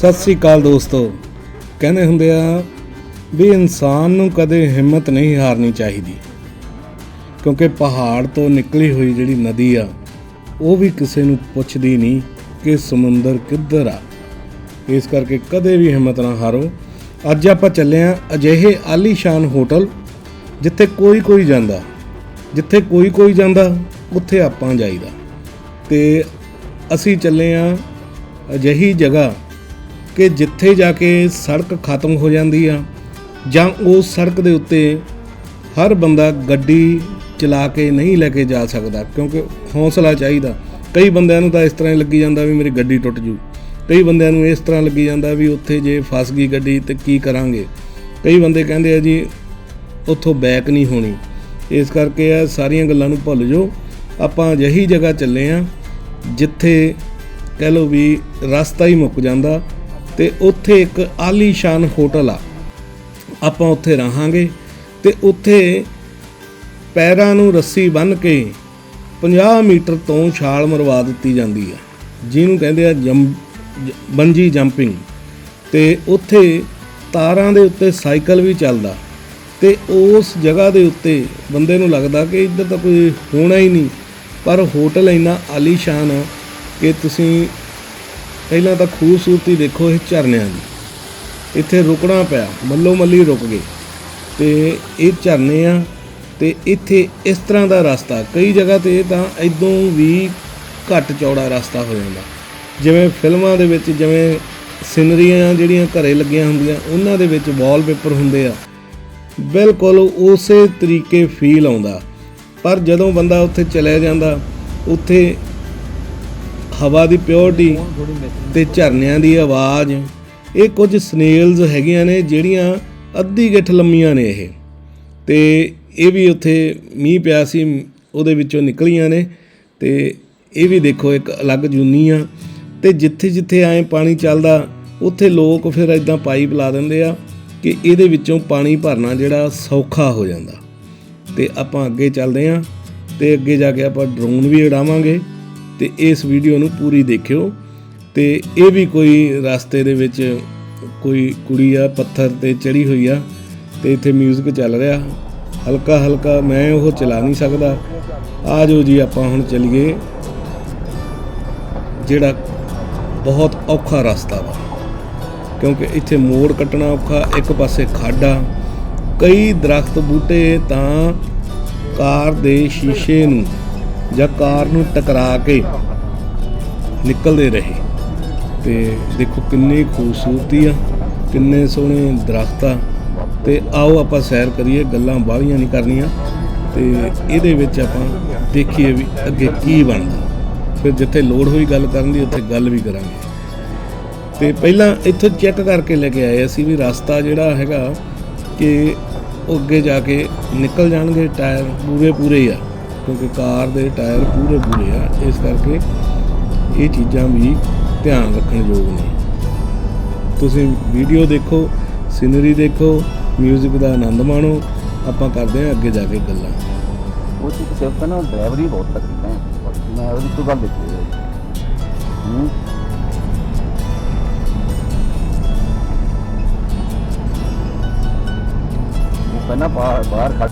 ਸਤਿ ਸ੍ਰੀ ਅਕਾਲ ਦੋਸਤੋ। ਕਹਿੰਦੇ ਹੁੰਦੇ ਆ ਵੀ ਇਨਸਾਨ ਨੂੰ ਕਦੇ ਹਿੰਮਤ ਨਹੀਂ ਹਾਰਨੀ ਚਾਹੀਦੀ, ਕਿਉਂਕਿ ਪਹਾੜ ਤੋਂ ਨਿਕਲੀ ਹੋਈ ਜਿਹੜੀ ਨਦੀ ਆ, ਉਹ ਵੀ ਕਿਸੇ ਨੂੰ ਪੁੱਛਦੀ ਨਹੀਂ ਕਿ ਸਮੁੰਦਰ ਕਿੱਧਰ ਆ। ਇਸ ਕਰਕੇ ਕਦੇ ਵੀ ਹਿੰਮਤ ਨਾ ਹਾਰੋ। ਅੱਜ ਆਪਾਂ ਚੱਲੇ ਆ ਅਜਿਹੇ ਆਲੀਸ਼ਾਨ ਹੋਟਲ, ਜਿੱਥੇ ਕੋਈ ਕੋਈ ਜਾਂਦਾ। ਜਿੱਥੇ ਕੋਈ ਕੋਈ ਜਾਂਦਾ, ਉੱਥੇ ਆਪਾਂ ਜਾਈਦਾ। ਤੇ ਅਸੀਂ ਚੱਲੇ ਆ ਅਜਿਹੀ ਜਗ੍ਹਾ ਕਿ ਜਿੱਥੇ ਜਾ ਕੇ ਸੜਕ ਖਤਮ ਹੋ ਜਾਂਦੀ ਆ ਜਾਂ ਉਸ ਸੜਕ ਦੇ ਉੱਤੇ ਹਰ ਬੰਦਾ ਗੱਡੀ ਚਲਾ ਕੇ ਨਹੀਂ ਲੈ ਕੇ ਜਾ ਸਕਦਾ, ਕਿਉਂਕਿ ਹੌਸਲਾ ਚਾਹੀਦਾ। ਕਈ ਬੰਦਿਆਂ ਨੂੰ ਤਾਂ ਇਸ ਤਰ੍ਹਾਂ ਹੀ ਲੱਗੀ ਜਾਂਦਾ ਵੀ ਮੇਰੀ ਗੱਡੀ ਟੁੱਟ ਜੂ। ਕਈ ਬੰਦਿਆਂ ਨੂੰ ਇਸ ਤਰ੍ਹਾਂ ਲੱਗੀ ਜਾਂਦਾ ਵੀ ਉੱਥੇ ਜੇ ਫਸ ਗਈ ਗੱਡੀ ਤੇ ਕੀ ਕਰਾਂਗੇ। ਕਈ ਬੰਦੇ ਕਹਿੰਦੇ ਆ ਜੀ, ਉੱਥੋਂ ਬੈਕ ਨਹੀਂ ਹੋਣੀ। ਇਸ ਕਰਕੇ ਆ ਸਾਰੀਆਂ ਗੱਲਾਂ ਨੂੰ ਭੁੱਲ ਜਾਓ। ਆਪਾਂ ਅਜਿਹੀ ਜਗ੍ਹਾ ਚੱਲੇ ਆ ਜਿੱਥੇ ਕਹਿ ਲਓ ਵੀ ਰਸਤਾ ਹੀ ਮੁੱਕ ਜਾਂਦਾ। ਤੇ ਉੱਥੇ ਇੱਕ ਆਲੀਸ਼ਾਨ ਹੋਟਲ ਆ। ਆਪਾਂ ਉੱਥੇ ਰਹਾਂਗੇ ਤੇ ਉੱਥੇ ਪੈਰਾਂ ਨੂੰ ਰੱਸੀ ਬੰਨ੍ਹ ਕੇ 50 ਮੀਟਰ ਤੋਂ ਛਾਲ ਮਰਵਾ ਦਿੱਤੀ ਜਾਂਦੀ ਆ। ਜਿਹਨੂੰ ਕਹਿੰਦੇ ਆ ਜੰਮ ਜ- ਬੰਜੀ ਜੰਪਿੰਗ। ਤੇ ਉੱਥੇ ਤਾਰਾਂ ਦੇ ਉੱਤੇ ਸਾਈਕਲ ਵੀ ਚੱਲਦਾ। ਤੇ ਉਸ ਜਗ੍ਹਾ ਦੇ ਉੱਤੇ ਬੰਦੇ ਨੂੰ ਲੱਗਦਾ ਕਿ ਇੱਧਰ ਤਾਂ ਕੋਈ ਹੋਣਾ ਹੀ ਨਹੀਂ। ਪਰ ਹੋਟਲ ਇੰਨਾ ਆਲੀਸ਼ਾਨ ਆ ਕਿ ਤੁਸੀਂ ਪਹਿਲਾਂ ਤਾਂ ਖੂਬਸੂਰਤੀ ਦੇਖੋ ਇਹ ਝਰਨਿਆਂ ਦੀ। ਇੱਥੇ ਰੁਕਣਾ ਪਿਆ, ਮੱਲੋ ਮੱਲੀ ਰੁਕ ਗਏ। ਤੇ ਇਹ ਝਰਨੇ ਆ ਤੇ ਇੱਥੇ ਇਸ ਤਰ੍ਹਾਂ ਦਾ ਰਸਤਾ, ਕਈ ਜਗ੍ਹਾ ਤੇ ਤਾਂ ਇਦੋਂ ਵੀ ਘੱਟ ਚੌੜਾ ਰਸਤਾ ਹੋ ਜਾਂਦਾ। ਜਿਵੇਂ ਫਿਲਮਾਂ ਦੇ ਵਿੱਚ, ਜਿਵੇਂ ਸਿਨਰੀਆਂ ਜਿਹੜੀਆਂ ਘਰੇ ਲੱਗੀਆਂ ਹੁੰਦੀਆਂ, ਉਹਨਾਂ ਦੇ ਵਿੱਚ ਵਾਲਪੇਪਰ ਹੁੰਦੇ ਆ। ਬਿਲਕੁਲ ਉਸੇ ਤਰੀਕੇ ਫੀਲ ਆਉਂਦਾ। ਪਰ ਜਦੋਂ ਬੰਦਾ ਉੱਥੇ ਚਲਿਆ ਜਾਂਦਾ, ਉੱਥੇ ਹਵਾ ਦੀ ਪਿਓਰਟੀ ਤੇ ਝਰਨਿਆਂ ਦੀ ਆਵਾਜ਼, ਇਹ ਕੁਝ ਸਨੇਲਸ ਹੈਗੀਆਂ ਨੇ ਜਿਹੜੀਆਂ ਅੱਧੀ ਗਿੱਠ ਲੰਮੀਆਂ ਨੇ ਇਹ। ਤੇ ਇਹ ਵੀ ਉੱਥੇ ਮੀਂਹ ਪਿਆ ਸੀ, ਉਹਦੇ ਵਿੱਚੋਂ ਨਿਕਲੀਆਂ ਨੇ। ਤੇ ਇਹ ਵੀ ਦੇਖੋ, ਇੱਕ ਅਲੱਗ ਜੂਨੀ ਆ। ਤੇ ਜਿੱਥੇ ਜਿੱਥੇ ਐਂ ਪਾਣੀ ਚੱਲਦਾ, ਉੱਥੇ ਲੋਕ ਫਿਰ ਇਦਾਂ ਪਾਈਪ ਲਾ ਦਿੰਦੇ ਆ ਕਿ ਇਹਦੇ ਵਿੱਚੋਂ ਪਾਣੀ ਭਰਨਾ ਜਿਹੜਾ ਸੌਖਾ ਹੋ ਜਾਂਦਾ। ਤੇ ਆਪਾਂ ਅੱਗੇ ਚੱਲਦੇ ਆਂ, ਤੇ ਅੱਗੇ ਜਾ ਕੇ ਆਪਾਂ ਡਰੋਨ ਵੀ ਉਡਾਵਾਂਗੇ। ਤੇ ਇਸ ਵੀਡੀਓ ਨੂੰ ਪੂਰੀ ਦੇਖਿਓ। ਤੇ ਇਹ ਵੀ ਕੋਈ ਰਸਤੇ ਦੇ ਵਿੱਚ ਕੋਈ ਕੁੜੀ ਆ, ਪੱਥਰ ਤੇ ਚੜੀ ਹੋਈ ਆ ਤੇ ਇੱਥੇ 뮤직 ਚੱਲ ਰਿਹਾ। ਹਲਕਾ ਹਲਕਾ ਮੈਂ ਉਹ ਚਲਾ ਨਹੀਂ ਸਕਦਾ। ਆ ਜਾਓ ਜੀ, ਆਪਾਂ ਹੁਣ ਚਲੀਏ। ਜਿਹੜਾ ਬਹੁਤ ਔਖਾ ਰਸਤਾ ਵਾ। ਕਿਉਂਕਿ ਇੱਥੇ ਮੋੜ ਕੱਟਣਾ ਔਖਾ, ਇੱਕ ਪਾਸੇ ਖਾਡਾ। ਕਈ ਦਰਖਤ ਬੂਟੇ ਤਾਂ ਕਾਰ ਦੇ ਸ਼ੀਸ਼ੇ ਨੂੰ ਜਾਂ ਕਾਰ ਨੂੰ ਟਕਰਾ ਕੇ ਨਿਕਲਦੇ ਰਹੇ। ਤੇ ਦੇਖੋ ਕਿੰਨੀ ਖੂਬਸੂਰਤੀ ਆ, ਕਿੰਨੇ ਸੋਹਣੇ ਦਰਖਤ ਆ। ਤੇ ਆਓ ਆਪਾਂ ਸੈਰ ਕਰੀਏ, ਗੱਲਾਂ ਬਾਹਲੀਆਂ ਨਹੀਂ ਕਰਨੀਆਂ। ਤੇ ਇਹਦੇ ਵਿੱਚ ਆਪਾਂ ਦੇਖੀਏ ਵੀ ਅੱਗੇ ਕੀ ਬਣਦਾ। ਫਿਰ ਜਿੱਥੇ ਲੋੜ ਹੋਈ ਗੱਲ ਕਰਨ ਦੀ, ਉੱਥੇ ਗੱਲ ਵੀ ਕਰਾਂਗੇ। ਤੇ ਪਹਿਲਾਂ ਇੱਥੋਂ ਚੈੱਕ ਕਰਕੇ ਲੈ ਕੇ ਆਏ ਅਸੀਂ ਵੀ ਰਸਤਾ ਜਿਹੜਾ ਹੈਗਾ ਕਿ ਉਹ ਅੱਗੇ ਜਾ ਕੇ ਨਿਕਲ ਜਾਣਗੇ, ਟਾਇਰ ਪੂਰੇ ਪੂਰੇ ਆ। ਕਿਉਂਕਿ ਕਾਰ ਦੇ ਟਾਇਰ ਪੂਰੇ ਪੂਰੇ ਆ, ਇਸ ਕਰਕੇ ਇਹ ਚੀਜ਼ਾਂ ਵੀ ਧਿਆਨ ਰੱਖਣ ਯੋਗ ਨੇ। ਤੁਸੀਂ ਵੀਡੀਓ ਦੇਖੋ, ਸਿਨਰੀ ਦੇਖੋ 뮤직 ਦਾ ਆਨੰਦ ਮਾਣੋ, ਆਪਾਂ ਕਰਦੇ ਹਾਂ ਅੱਗੇ ਜਾ ਕੇ ਗੱਲਾਂ। ਉਹ ਚ ਸਿਰਫ ਨਾ ਡਰਾਈਵਰੀ ਬਹੁਤ ਤਕਲੀਫ ਹੈ। ਮੈਂ ਉਹਦੀ ਤੋਂ ਗੱਲ ਦੇਖੀ ਹੂੰ। ਪਹਿਲਾਂ ਬਾਹਰ ਬਾਹਰ ਖੜ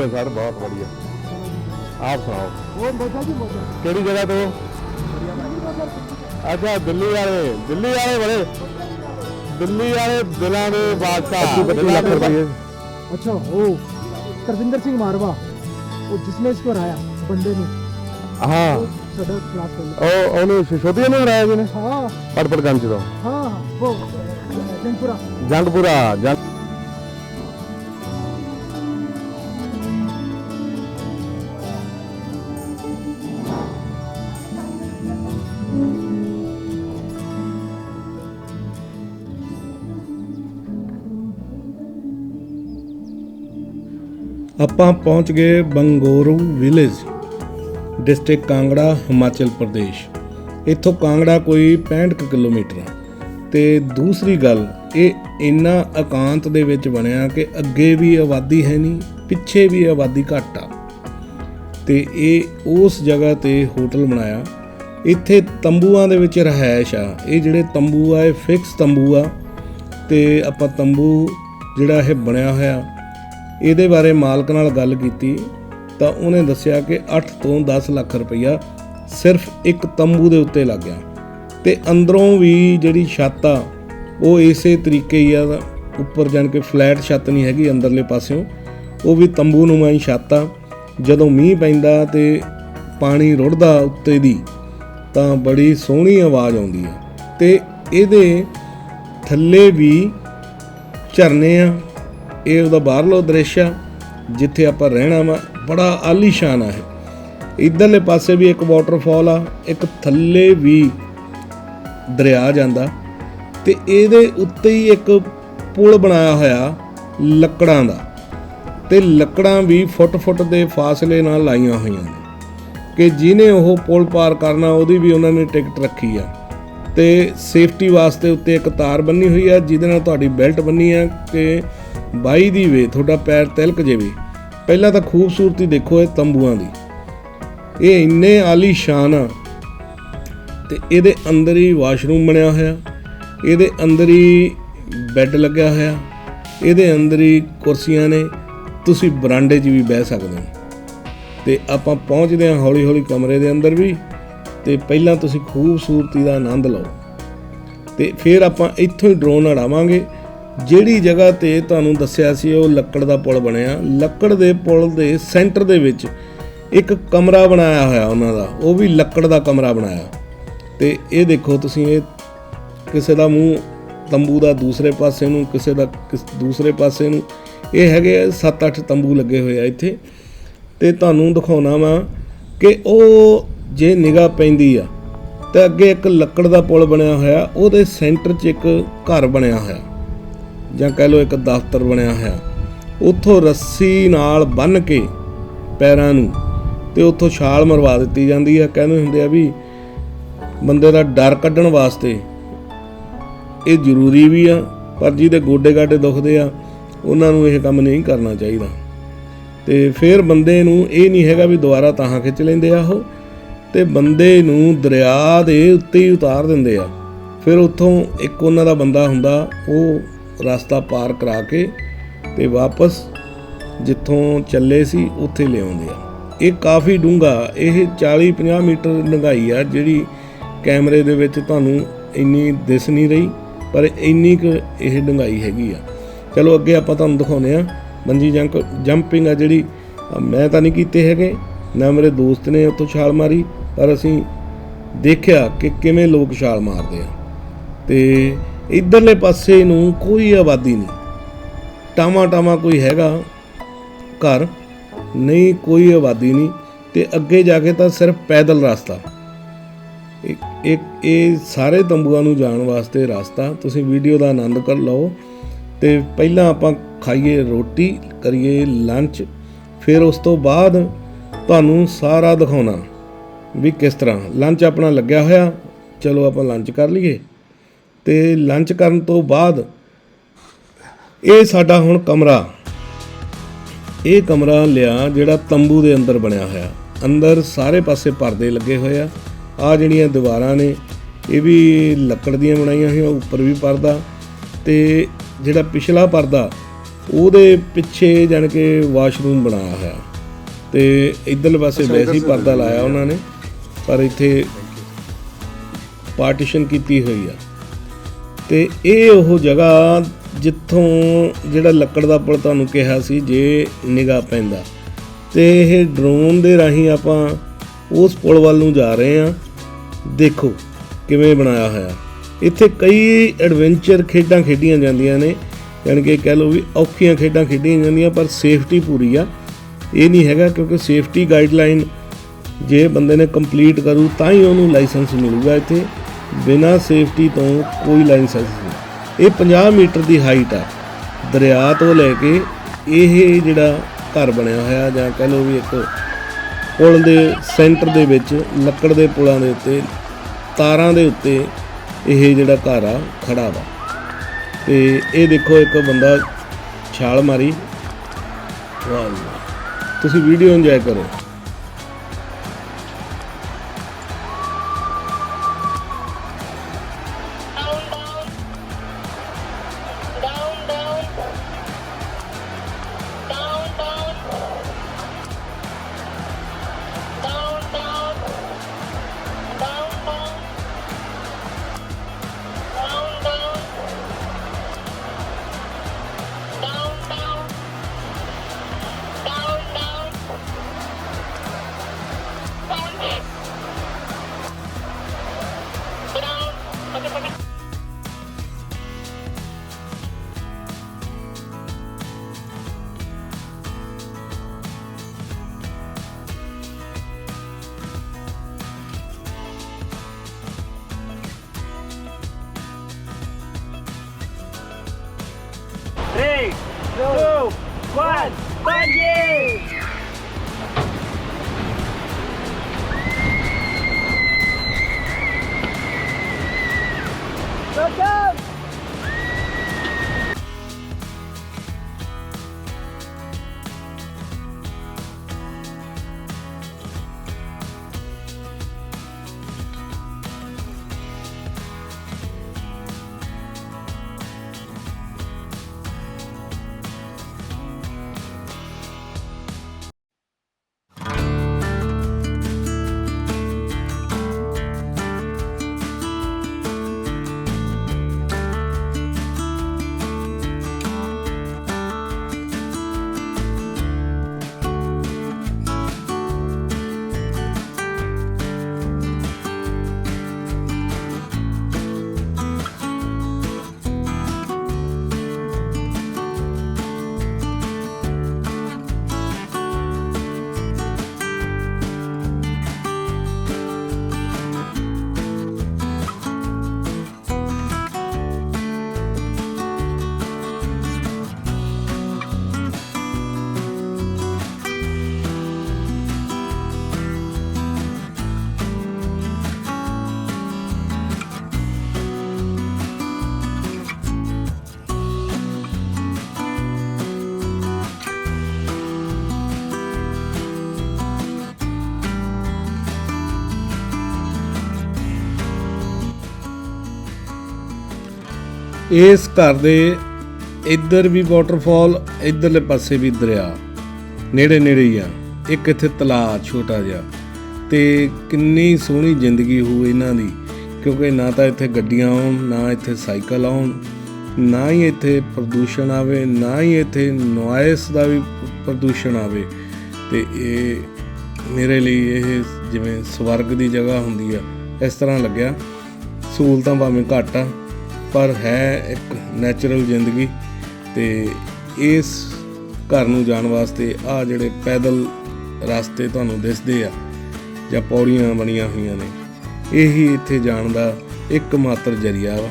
ਵਧੀਆ ਸਰ ਬਹੁਤ ਵਧੀਆ ਆਪ ਸੁਣਾਓ ਉਹ ਮੋਜਾ ਜੀ ਮੋਜਾ ਕਿਹੜੀ ਜਗ੍ਹਾ ਤੋਂ ਅੱਛਾ ਦਿੱਲੀ ਵਾਲੇ ਦਿੱਲੀ ਵਾਲੇ ਬੜੇ ਦਿੱਲੀ ਵਾਲੇ ਦਿਲਾਂ ਦੇ ਬਾਦਸ਼ਾਹ 25 ਲੱਖ ਰੁਪਏ अच्छा ओ करविंदर सिंह मारवा वो जिसने इसको हराया बंदे ने ਹਾਂ वो सदर क्लास कर ਉਹ ਉਹਨੂੰ ਸਿਸੋਦੀਆ ਨੂੰ ਹਰਾਇਆ ਜੀ ਨੇ हाँ ਪੜਪੜਗੰਜ ਤੋਂ हाँ वो जंगपुरा ਜੰਗਪੁਰਾ ਜੰਗ ਆਪਾਂ ਪਹੁੰਚ ਗਏ ਬੰਗੋਰੂ ਵਿਲੇਜ ਡਿਸਟ੍ਰਿਕਟ ਕਾਂਗੜਾ, ਹਿਮਾਚਲ ਪ੍ਰਦੇਸ਼। ਇੱਥੋਂ ਕਾਂਗੜਾ ਕੋਈ 65 ਕਿਲੋਮੀਟਰ ਤੇ ਦੂਸਰੀ ਗੱਲ, ਇਹ ਇੰਨਾ ਇਕਾਂਤ ਦੇ ਵਿੱਚ ਬਣਿਆ ਕਿ ਅੱਗੇ ਵੀ ਆਬਾਦੀ ਹੈ ਨਹੀਂ, ਪਿੱਛੇ ਵੀ ਆਬਾਦੀ ਘੱਟ ਆ। ਤੇ ਇਹ ਉਸ ਜਗ੍ਹਾ ਤੇ ਹੋਟਲ ਬਣਾਇਆ। ਇੱਥੇ ਤੰਬੂਆਂ ਦੇ ਵਿੱਚ ਰਹਿائش ਆ। ਇਹ ਜਿਹੜੇ ਤੰਬੂ ਆ, ਇਹ ਫਿਕਸ ਤੰਬੂ ਆ। ਤੇ ਆਪਾਂ ਤੰਬੂ ਜਿਹੜਾ ਇਹ ਬਣਿਆ ਹੋਇਆ ਇਹਦੇ ਬਾਰੇ ਮਾਲਕ ਨਾਲ ਗੱਲ ਕੀਤੀ ਤਾਂ ਉਹਨੇ ਦੱਸਿਆ ਕਿ 8 ਤੋਂ 10 ਲੱਖ ਰੁਪਈਆ ਸਿਰਫ ਇੱਕ ਤੰਬੂ ਦੇ ਉੱਤੇ ਲੱਗ ਗਿਆ। ਤੇ ਅੰਦਰੋਂ ਵੀ ਜਿਹੜੀ ਛੱਤ ਆ, ਉਹ ਇਸੇ ਤਰੀਕੇ ਹੀ ਆ, ਉੱਪਰ ਜਾਣ ਕੇ ਫਲੈਟ ਛੱਤ ਨਹੀਂ ਹੈਗੀ ਅੰਦਰਲੇ ਪਾਸਿਓਂ, ਉਹ ਵੀ ਤੰਬੂ ਨੂੰ ਨੁਮਾਈ ਛੱਤ ਆ। ਜਦੋਂ ਮੀਂਹ ਪੈਂਦਾ ਤੇ ਪਾਣੀ ਰੁੜਦਾ ਉੱਤੇ ਦੀ, ਤਾਂ ਬੜੀ ਸੋਹਣੀ ਆਵਾਜ਼ ਆਉਂਦੀ ਹੈ ਤੇ ਇਹਦੇ ਥੱਲੇ ਵੀ ਝਰਨੇ ਆ ਇਹ ਉਹਦਾ ਬਾਹਰਲਾ ਦ੍ਰਿਸ਼ ਆ, ਜਿੱਥੇ ਆਪਾਂ ਰਹਿਣਾ ਵਾ, ਬੜਾ ਆਲੀਸ਼ਾਨ ਆ ਇਹ। ਇਧਰਲੇ ਪਾਸੇ ਵੀ ਇੱਕ ਵਾਟਰਫਾਲ ਆ, ਇੱਕ ਥੱਲੇ ਵੀ ਦਰਿਆ ਜਾਂਦਾ, ਤੇ ਇਹਦੇ ਉੱਤੇ ਹੀ ਇੱਕ ਪੁਲ ਬਣਾਇਆ ਹੋਇਆ ਲੱਕੜਾਂ ਦਾ। ਤੇ ਲੱਕੜਾਂ ਵੀ ਫੁੱਟ-ਫੁੱਟ ਦੇ ਫਾਸਲੇ ਨਾਲ ਲਾਈਆਂ ਹੋਈਆਂ ਨੇ। ਕਿ ਜਿਹਨੇ ਉਹ ਪੁਲ ਪਾਰ ਕਰਨਾ, ਉਹਦੀ ਵੀ ਉਹਨਾਂ ਨੇ ਟਿਕਟ ਰੱਖੀ ਆ। ਤੇ ਸੇਫਟੀ ਵਾਸਤੇ ਉੱਤੇ ਇੱਕ ਤਾਰ ਬੰਨੀ ਹੋਈ ਆ, ਜਿਹਦੇ ਨਾਲ ਤੁਹਾਡੀ ਬੈਲਟ ਬੰਨੀ ਆ, ਕਿ ਬਾਈ ਦੀ ਵੇ, ਤੁਹਾਡਾ ਪੈਰ ਤਿਲਕ ਜਾਵੇ। ਪਹਿਲਾਂ ਤਾਂ ਖੂਬਸੂਰਤੀ ਦੇਖੋ ਇਹ ਤੰਬੂਆਂ ਦੀ। ਇਹ ਇੰਨੇ ਆਲੀ ਸ਼ਾਨ ਆ। ਤੇ ਇਹਦੇ ਅੰਦਰ ਹੀ ਵਾਸ਼ਰੂਮ ਬਣਿਆ ਹੋਇਆ। ਇਹਦੇ ਅੰਦਰ ਹੀ ਬੈੱਡ ਲੱਗਿਆ ਹੋਇਆ। ਇਹਦੇ ਅੰਦਰ ਹੀ ਕੁਰਸੀਆਂ ਨੇ। ਤੁਸੀਂ ਬਰਾਂਡੇ 'ਚ ਵੀ ਬਹਿ ਸਕਦੇ ਹੋ। ਤੇ ਆਪਾਂ ਪਹੁੰਚਦੇ ਹਾਂ ਹੌਲੀ ਹੌਲੀ ਕਮਰੇ ਦੇ ਅੰਦਰ ਵੀ। ਤੇ ਪਹਿਲਾਂ ਤੁਸੀਂ ਖੂਬਸੂਰਤੀ ਦਾ ਆਨੰਦ ਲਓ। ਤੇ ਫਿਰ ਆਪਾਂ ਇੱਥੋਂ ਹੀ ਡਰੋਨ ਉਡਾਵਾਂਗੇ ਜਿਹੜੀ ਜਗ੍ਹਾ ਤੇ ਤੁਹਾਨੂੰ ਦੱਸਿਆ ਸੀ ਉਹ ਲੱਕੜ ਦਾ ਪੁਲ ਬਣਿਆ। ਲੱਕੜ ਦੇ ਪੁਲ ਦੇ ਸੈਂਟਰ ਦੇ ਵਿੱਚ ਇੱਕ ਕਮਰਾ ਬਣਾਇਆ ਹੋਇਆ ਉਹਨਾਂ ਦਾ। ਉਹ ਵੀ ਲੱਕੜ ਦਾ ਕਮਰਾ ਬਣਾਇਆ। ਤੇ ਇਹ ਦੇਖੋ ਤੁਸੀਂ, ਇਹ ਕਿਸੇ ਦਾ ਮੂੰਹ ਤੰਬੂ ਦਾ ਦੂਸਰੇ ਪਾਸੇ ਨੂੰ, ਕਿਸੇ ਦਾ ਕਿਸ, ਦੂਸਰੇ ਪਾਸੇ ਨੂੰ। ਇਹ ਹੈਗੇ 7-8 ਤੰਬੂ ਲੱਗੇ ਹੋਏ ਆ ਇੱਥੇ। ਤੇ ਤੁਹਾਨੂੰ ਦਿਖਾਉਣਾ ਵਾ ਕਿ ਉਹ ਜੇ ਨਿਗਾਹ ਪੈਂਦੀ ਆ, ਤੇ ਅੱਗੇ ਇੱਕ ਲੱਕੜ ਦਾ ਪੁਲ ਬਣਿਆ ਹੋਇਆ। ਉਹਦੇ ਸੈਂਟਰ 'ਚ ਇੱਕ ਘਰ ਬਣਿਆ ਹੋਇਆ। ਜਾਂ ਕਹਿ ਲਓ ਇੱਕ ਦਫ਼ਤਰ ਬਣਿਆ ਹੋਇਆ, ਉੱਥੋਂ ਰੱਸੀ ਨਾਲ ਬੰਨ ਕੇ ਪੈਰਾਂ ਨੂੰ ਤੇ ਉੱਥੋਂ ਛਾਲ ਮਰਵਾ ਦਿੱਤੀ ਜਾਂਦੀ ਆ ਕਹਿੰਦੇ ਹੁੰਦੇ ਆ ਵੀ ਬੰਦੇ ਦਾ ਡਰ ਕੱਢਣ ਵਾਸਤੇ ਇਹ ਜ਼ਰੂਰੀ ਵੀ ਆ, ਪਰ ਜਿਹਦੇ ਗੋਡੇ ਗਾਡੇ ਦੁਖਦੇ ਆ, ਉਹਨਾਂ ਨੂੰ ਇਹ ਕੰਮ ਨਹੀਂ ਕਰਨਾ ਚਾਹੀਦਾ। ਤੇ ਫਿਰ ਬੰਦੇ ਨੂੰ ਇਹ ਨਹੀਂ ਹੈਗਾ ਵੀ ਦੁਬਾਰਾ ਤਾਂ ਖਿੱਚ ਲੈਂਦੇ ਆ ਉਹ, ਤੇ ਬੰਦੇ ਨੂੰ ਦਰਿਆ ਦੇ ਉੱਤੇ ਹੀ ਉਤਾਰ ਦਿੰਦੇ ਆ। ਫਿਰ ਉੱਥੋਂ ਇੱਕ ਉਹਨਾਂ ਦਾ ਬੰਦਾ ਹੁੰਦਾ, ਉਹ ਰਸਤਾ ਪਾਰ ਕਰਾ ਕੇ ਤੇ ਵਾਪਸ ਜਿੱਥੋਂ ਚੱਲੇ ਸੀ, ਉੱਥੇ ਲਿਆਉਂਦੇ ਆ। ਇਹ ਕਾਫੀ ਡੂੰਘਾ, ਇਹ 40-50 ਮੀਟਰ ਡੂੰਘਾਈ ਆ, ਜਿਹੜੀ ਕੈਮਰੇ ਦੇ ਵਿੱਚ ਤੁਹਾਨੂੰ ਇੰਨੀ ਦਿਸ ਨਹੀਂ ਰਹੀ, ਪਰ ਇੰਨੀ ਕੁ ਇਹ ਡੂੰਘਾਈ ਹੈਗੀ ਆ। ਚਲੋ, ਅੱਗੇ ਆਪਾਂ ਤੁਹਾਨੂੰ ਦਿਖਾਉਂਦੇ ਆ ਬੰਜੀ ਜੰਕ, ਜੰਪਿੰਗ ਆ ਜਿਹੜੀ, ਮੈਂ ਤਾਂ ਨਹੀਂ ਕੀਤੇ ਹੈਗੇ, ਨਾ ਮੇਰੇ ਦੋਸਤ ਨੇ ਉੱਥੋਂ ਛਾਲ ਮਾਰੀ, ਪਰ ਅਸੀਂ ਦੇਖਿਆ ਕਿ ਕਿਵੇਂ ਲੋਕ ਛਾਲ ਮਾਰਦੇ ਆ। ਤੇ ਇਧਰਲੇ ਪਾਸੇ ਨੂੰ ਕੋਈ ਆਬਾਦੀ ਨਹੀਂ। ਟਾਮਾ ਟਾਮਾ ਕੋਈ ਹੈਗਾ ਘਰ, ਨਹੀਂ ਕੋਈ ਆਬਾਦੀ ਨਹੀਂ ਤੇ ਅੱਗੇ ਜਾ ਕੇ ਤਾਂ ਸਿਰਫ ਪੈਦਲ ਰਸਤਾ। ਇੱਕ ਇਹ ਸਾਰੇ ਤੰਬੂਆਂ ਨੂੰ ਜਾਣ ਵਾਸਤੇ ਰਸਤਾ। ਤੁਸੀਂ ਵੀਡੀਓ ਦਾ ਆਨੰਦ ਕਰ ਲਓ ਤੇ ਪਹਿਲਾਂ ਆਪਾਂ ਖਾਈਏ ਰੋਟੀ, ਕਰੀਏ ਲੰਚ ਫਿਰ ਉਸ ਤੋਂ ਬਾਅਦ ਤੁਹਾਨੂੰ ਸਾਰਾ ਦਿਖਾਉਣਾ ਵੀ ਕਿਸ ਤਰ੍ਹਾਂ। ਲੰਚ ਆਪਣਾ ਲੱਗਿਆ ਹੋਇਆ, ਚਲੋ ਆਪਾਂ ਲੰਚ ਕਰ ਲਈਏ। ਤੇ ਲੰਚ ਕਰਨ ਤੋਂ ਬਾਅਦ ਇਹ ਸਾਡਾ ਹੁਣ ਕਮਰਾ। ਇਹ ਕਮਰਾ ਲਿਆ ਜਿਹੜਾ ਤੰਬੂ ਦੇ ਅੰਦਰ ਬਣਿਆ ਹੋਇਆ। ਅੰਦਰ ਸਾਰੇ ਪਾਸੇ ਪਰਦੇ ਲੱਗੇ ਹੋਏ ਆ। ਆ ਜਿਹੜੀਆਂ ਦੀਵਾਰਾਂ ਨੇ ਇਹ ਵੀ ਲੱਕੜ ਦੀਆਂ ਬਣਾਈਆਂ ਹੋਈਆਂ ਉੱਪਰ ਵੀ ਪਰਦਾ ਤੇ ਜਿਹੜਾ ਪਿਛਲਾ ਪਰਦਾ ਉਹਦੇ ਪਿੱਛੇ ਜਾਣ ਕੇ ਵਾਸ਼ਰੂਮ ਬਣਾਇਆ ਹੋਇਆ। ਤੇ ਇਧਰਲੇ ਪਾਸੇ ਵੈਸੇ ਹੀ ਪਰਦਾ ਲਾਇਆ ਉਹਨਾਂ ਨੇ ਪਰ ਇੱਥੇ ਪਾਰਟੀਸ਼ਨ ਕੀਤੀ ਹੋਈ ਆ। ਤੇ ਇਹ ਉਹ ਜਗ੍ਹਾ ਜਿੱਥੋਂ ਜਿਹੜਾ ਲੱਕੜ ਦਾ ਪੁਲ ਤੁਹਾਨੂੰ ਕਿਹਾ ਸੀ, ਜੇ ਨਿਗਾਹ ਪੈਂਦਾ। ਤੇ ਇਹ ਡਰੋਨ ਦੇ ਰਾਹੀਂ ਆਪਾਂ ਉਸ ਪੁਲ ਵੱਲ ਨੂੰ ਜਾ ਰਹੇ ਹਾਂ। ਦੇਖੋ ਕਿਵੇਂ ਬਣਾਇਆ ਹੋਇਆ। ਇੱਥੇ ਕਈ ਐਡਵੈਂਚਰ ਖੇਡਾਂ ਖੇਡੀਆਂ ਜਾਂਦੀਆਂ ਨੇ। ਯਾਨੀ ਕਿ ਕਹਿ ਲਓ ਵੀ ਔਖੀਆਂ ਖੇਡਾਂ ਖੇਡੀਆਂ ਜਾਂਦੀਆਂ, ਪਰ ਸੇਫਟੀ ਪੂਰੀ ਆ। ਇਹ ਨਹੀਂ ਹੈਗਾ ਕਿਉਂਕਿ ਸੇਫਟੀ ਗਾਈਡਲਾਈਨ ਜੇ ਬੰਦੇ ਨੇ ਕੰਪਲੀਟ ਕਰੂ, ਤਾਂ ਹੀ ਉਹਨੂੰ ਲਾਇਸੈਂਸ ਮਿਲੂਗਾ ਇੱਥੇ। ਬਿਨਾਂ ਸੇਫਟੀ ਤੋਂ ਕੋਈ ਲਾਇਸੈਂਸ ਨਹੀਂ। ਇਹ 50 ਮੀਟਰ ਦੀ ਹਾਈਟ ਆ। ਦਰਿਆ ਤੋਂ ਲੈ ਕੇ ਇਹ ਜਿਹੜਾ ਘਰ ਬਣਿਆ ਹੋਇਆ ਜਾਂ ਕਹਿ ਲਓ ਵੀ ਇੱਕ ਪੁਲ ਦੇ ਸੈਂਟਰ ਦੇ ਵਿੱਚ, ਲੱਕੜ ਦੇ ਪੁਲਾਂ ਦੇ ਉੱਤੇ, ਤਾਰਾਂ ਦੇ ਉੱਤੇ ਇਹ ਜਿਹੜਾ ਘਰ ਆ, ਖੜਾ ਵਾ। ਤੇ ਇਹ ਦੇਖੋ ਇੱਕ ਬੰਦਾ ਛਾਲ ਮਾਰੀ। ਵਾਹ ਵਾਹ। ਤੁਸੀਂ ਵੀਡੀਓ ਇੰਜੋਏ ਕਰੋ two, one, bungee! Go, go! ਇਸ ਘਰ ਦੇ ਇੱਧਰ ਵੀ ਵਾਟਰਫਾਲ ਇੱਧਰਲੇ ਪਾਸੇ ਵੀ ਦਰਿਆ। ਨੇੜੇ ਨੇੜੇ ਹੀ ਆ। ਇੱਕ ਇੱਥੇ ਤਲਾਅ ਛੋਟਾ ਜਿਹਾ। ਤੇ ਕਿੰਨੀ ਸੋਹਣੀ ਜ਼ਿੰਦਗੀ ਹੋ ਇਹਨਾਂ ਦੀ। ਕਿਉਂਕਿ ਨਾ ਤਾਂ ਇੱਥੇ ਗੱਡੀਆਂ ਆਉਣ, ਨਾ ਇੱਥੇ ਸਾਈਕਲ ਆਉਣ, ਨਾ ਹੀ ਇੱਥੇ ਪ੍ਰਦੂਸ਼ਣ ਆਵੇ, ਨਾ ਹੀ ਇੱਥੇ ਨੋਇਸ ਦਾ ਵੀ ਪ੍ਰਦੂਸ਼ਣ ਆਵੇ। ਤੇ ਇਹ ਮੇਰੇ ਲਈ ਇਹ ਜਿਵੇਂ ਸਵਰਗ ਦੀ ਜਗ੍ਹਾ ਹੁੰਦੀ ਆ, ਇਸ ਤਰ੍ਹਾਂ ਲੱਗਿਆ। ਸਹੂਲਤਾਂ ਭਾਵੇਂ ਘੱਟ ਆ। ਪਰ ਹੈ ਇੱਕ ਨੈਚੁਰਲ ਜ਼ਿੰਦਗੀ ਤੇ ਇਸ ਘਰ ਨੂੰ ਜਾਣ ਵਾਸਤੇ ਆ ਜਿਹੜੇ ਪੈਦਲ ਰਸਤੇ ਤੁਹਾਨੂੰ ਦਿਸਦੇ ਆ ਜਾਂ ਪੌੜੀਆਂ ਬਣੀਆਂ ਹੋਈਆਂ ਨੇ, ਇਹੀ ਇੱਥੇ ਜਾਣ ਦਾ ਇੱਕ ਮਾਤਰ ਜਰੀਆ ਵਾ।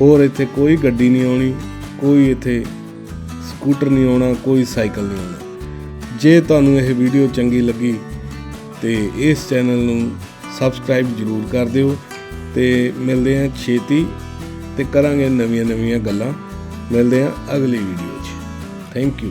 ਹੋਰ ਇੱਥੇ ਕੋਈ ਗੱਡੀ ਨਹੀਂ ਆਉਣੀ, ਕੋਈ ਇੱਥੇ ਸਕੂਟਰ ਨਹੀਂ ਆਉਣਾ, ਕੋਈ ਸਾਈਕਲ ਨਹੀਂ ਆਉਣਾ। ਜੇ ਤੁਹਾਨੂੰ ਇਹ ਵੀਡੀਓ ਚੰਗੀ ਲੱਗੀ ਤੇ ਇਸ ਚੈਨਲ ਨੂੰ ਸਬਸਕ੍ਰਾਈਬ ਜਰੂਰ ਕਰ ਦਿਓ ਤੇ ਮਿਲਦੇ ਹਾਂ ਛੇਤੀ ਤੇ ਕਰਾਂਗੇ ਨਵੀਆਂ ਨਵੀਆਂ ਗੱਲਾਂ। ਮਿਲਦੇ ਹਾਂ ਅਗਲੀ ਵੀਡੀਓ 'ਚ। Thank you